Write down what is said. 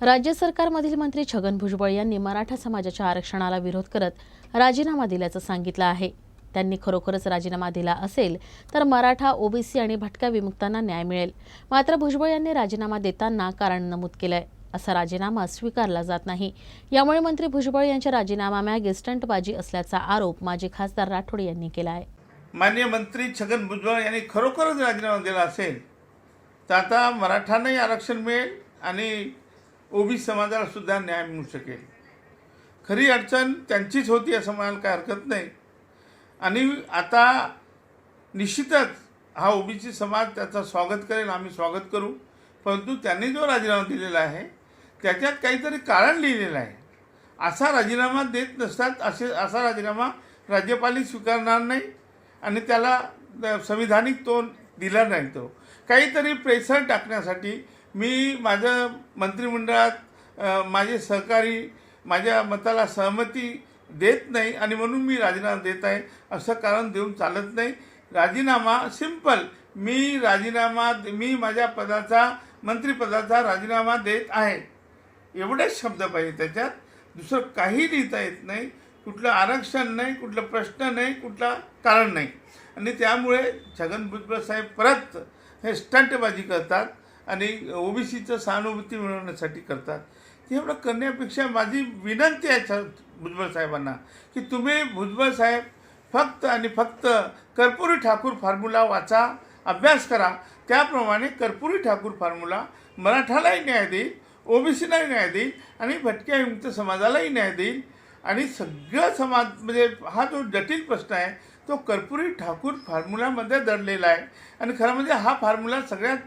राज्य सरकारमधील मंत्री छगन भुजबळ यांनी मराठा समाजाच्या आरक्षणाला विरोध करत राजीनामा दिल्याचं सांगितलं आहे. त्यांनी खरोखरच राजीनामा दिला असेल तर मराठा ओबीसी आणि भटक्या विमुक्तांना न्याय मिळेल. मात्र भुजबळ यांनी राजीनामा देताना कारण नमूद केलंय. असा राजीनामा स्वीकारला जात नाही. यामुळे मंत्री भुजबळ यांच्या राजीनाम्यामागे स्टंटबाजी असल्याचा आरोप माजी खासदार राठोड यांनी केला आहे माननीय मंत्री छगन भुजबळ यांनी खरोखरच राजीनामा दिला असेल तर आता मराठांनाही आरक्षण मिळेल आणि ओबी समाजाला सुद्धा न्याय मिळू शकेल. खरी अडचण त्यांचीच होती असं म्हणायला काय हरकत नाही. आणि आता निश्चितच हा ओबीसी समाज त्याचं स्वागत करेल आम्ही स्वागत करू. परंतु त्यांनी जो राजीनामा दिलेला आहे त्याच्यात काहीतरी कारण लिहिलेलं आहे. असा राजीनामा देत नसतात असे असा राजीनामा राज्यपालही स्वीकारणार नाही आणि त्याला संविधानिक तो दिला नाही तो. काहीतरी प्रेशर टाकण्यासाठी मी माझं मंत्रिमंडळात माझे सहकारी माझ्या मताला सहमती देत नाही आणि म्हणून मी राजीनामा देत आहे असं कारण देऊन चालत नाही. राजीनामा सिंपल. मी राजीनामा मी माझ्या पदाचा मंत्रिपदाचा राजीनामा देत आहे. एवढेच शब्द पाहिजे त्याच्यात. दुसरं काही लिहिता येत नाही. कुठलं आरक्षण नाही कुठलं प्रश्न नाही कुठला कारण नाही. आणि त्यामुळे छगन भुजबळ साहेब परत हे स्टंटबाजी करतात. आणि ओबीसीचं सहानुभूती मिळवण्यासाठी करतात. एवढं करण्यापेक्षा माझी विनंती आहे भुजबळ साहेबांना की तुम्ही भुजबळ साहेब फक्त आणि फक्त कर्पुरी ठाकूर फॉर्म्युला वाचा अभ्यास करा. त्याप्रमाणे कर्पुरी ठाकूर फॉर्म्युला मराठालाही न्याय देईल ओबीसीलाही न्याय देईल आणि भटक्या विमुक्त समाजालाही न्याय देईल. आणि सगळं समाज म्हणजे हा जो जटिल प्रश्न आहे तो कर्पुरी ठाकूर फॉर्म्युलामध्ये दडलेला आहे. आणि खरं म्हणजे हा फॉर्म्युला सगळ्यात